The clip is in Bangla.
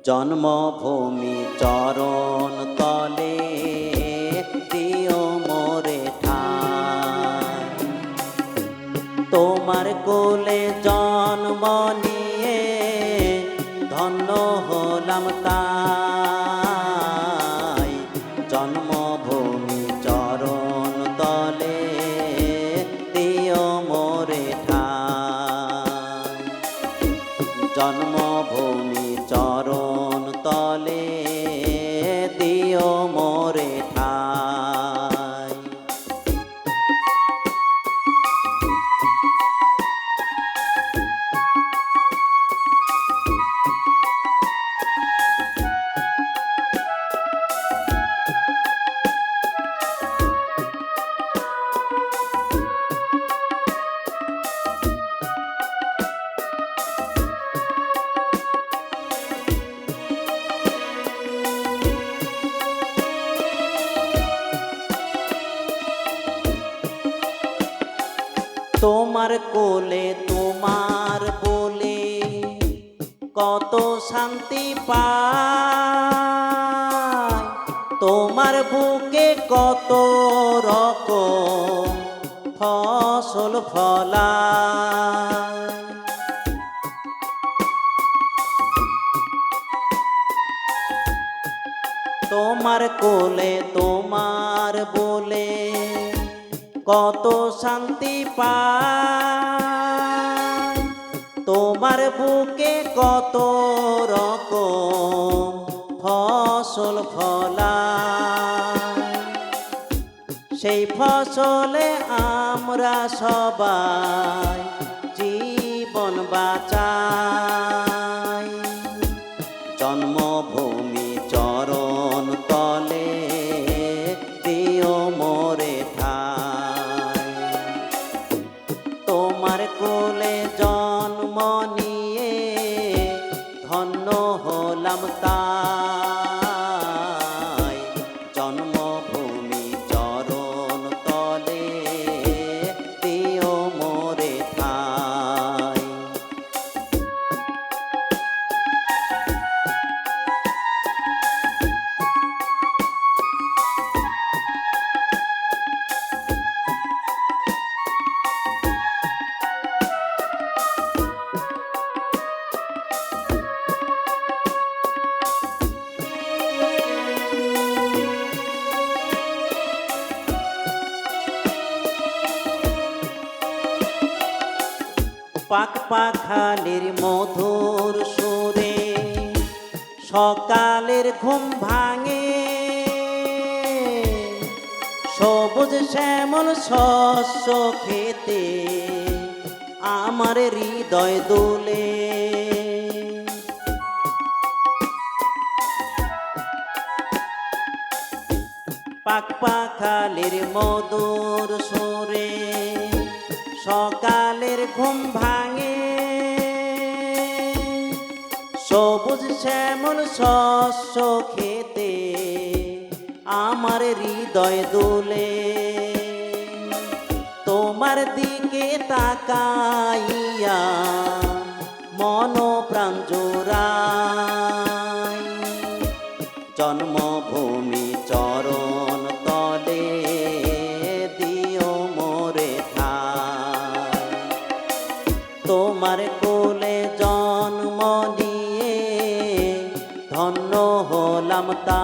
জন্মভূমি চরণ তলে দিও মোরে ঠাই তোমার কোলে জন্ম নিয়ে ধন্য হলাম তাই। জন্মভূমি চরণ তলে দিও মোরে ঠাই জন্মভূমি তোমার কোলে, তোমার বলে কত শান্তি পায় তোমার বুকে কত রকম ফসল ফলা তোমার কোলে, তোমার কত শান্তি পায়। তোমার বুকে কত রকম ফসল ফলা সেই ফসলে আমরা সবাই জীবন বাঁচাই। জন্মভূমি তোমার কোলে জন্ম নিয়ে ধন্য হলাম তাই পাক পাখালির মধুর সুরে সকালের ঘুম ভাঙে। সবুজ শ্যামল শস্য খেতে আমার হৃদয় দোলে। পাক পাখালের মধুর সুরে সকালের ঘুম ভাঙে। সবুজ শ্যামল শস্য খেতে আমার হৃদয় দোলে। তোমার দিকে তাকাইয়া মন তোমার কোলে জন্ম নিয়ে ধন্য হলাম তা